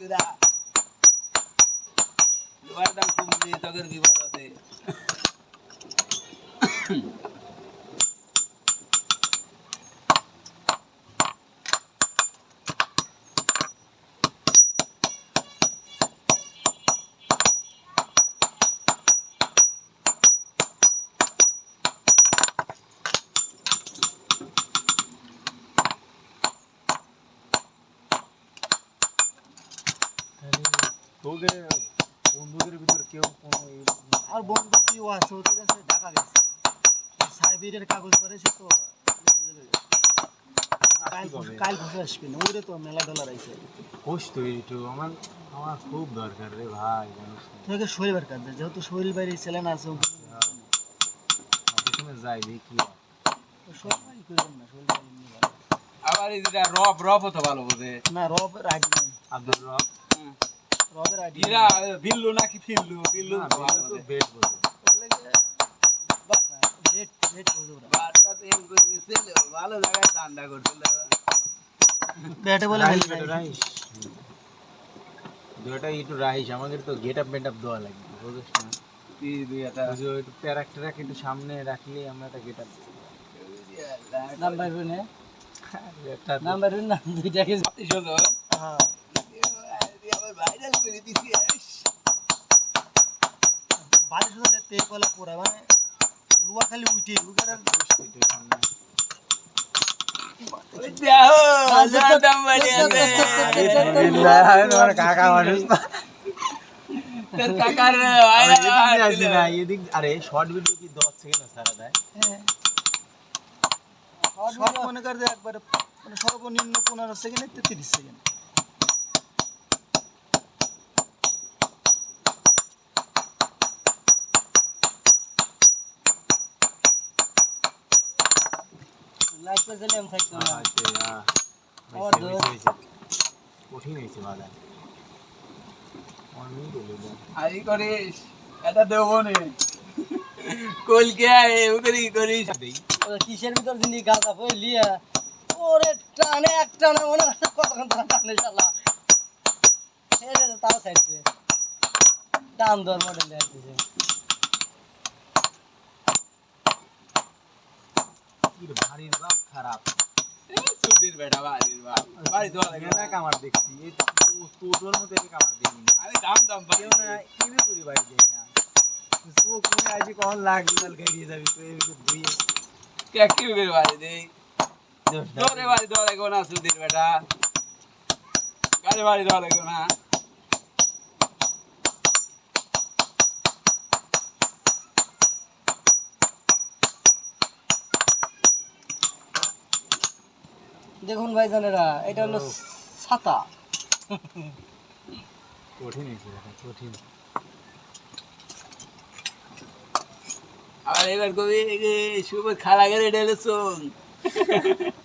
করে লোহার দাম কমলে তোদের বিপদ আছে। বন্ধুদের ভিতর কেউ কোনো আর বন্ধু কি আছে ওদের কাছে ঢাকা গেছে। সাইবেরিয়ার কাগজ করেছে তো কাল ঘুরে আসবে না ওরে তো মেলা ডলার আইছে হোস তো একটু আমার আমার খুব দরকার রে ভাই। তোকে শরীরের কাজ যেহেতু শরীর বাইরে ছেলে না আছে যেখানে যাই দেখি। সবাই করবেন না শরীর বাইরে আবার এই যেটা রব রব হতো ভালো বোঝে। না রবের আইডি নেই। আব্দুল রব। বিল্লু নাকি ফিল্লু? বিল্লু ভালো জায়গায় ঠান্ডা করছিল ব্যাটে বলে একটু রাইস। আমাদের তো গেট আপ মেট আপ দেওয়া লাগবে বুঝিস না? দুই একটা একটু প্যারাক ট্যারাক সামনে রাখলে আমরা একটা গেট আপ নাম্বার রুনে নাম্বার রুন না দুইটাকে হ্যাঁ। আবার ভাইরাল করে দিছি বাড়ি শুধু তে কলা পোড়া মানে লুয়া খালি উঠে কাকা মানুষ। আয়না দিল। এদিক আরে শর্ট ভিডিও কি দশ সেকেন্ড সারা দেয় মনে কর যে একবারে মানে সর্বনিম্ন পনেরো সেকেন্ড তেত্রিশ সেকেন্ড করে আমি থাকতাম না। আবার আচ্ছা ধর। কঠিন হয়েছে বাজার। আমার আই করিস এটা দেবো নে। কলকে আয় উকরি করিস। কিসের ভিতর দিনই গাঁদা বই লিয়া ওরে টানে এক টানে মনে হয় কতক্ষণ টানে টানে শালা। তাও চাইছে টান দর মডেল দেখতেছে কি রে, বাড়ির বাপ খারাপ সুধীর বেটা বাড়ির বাপ। বাড়ি তো লাগে মেলা কামার দেখছি। এই তো- তোর মতো এর কামার দেখি না আমি দাম দাম কেউ না কিনে করি বাড়ি যাই না। চোখ মনে আজ কখন লাগবে? লাল গাড়িয়ে যাবি তো এই তো ধুয়ে। কে কি বের বাড়ি দেই তোরে বাড়ি দেওয়া লাগবে না সুধীর বেটা। গাড়ি বাড়ি দেওয়া লাগবে না। দেখুন ভাই জানেরা এটা হলো ছাতা। কঠিন কঠিন। আর এবার কবি শুভ খালা গেলে এটা হলো শোন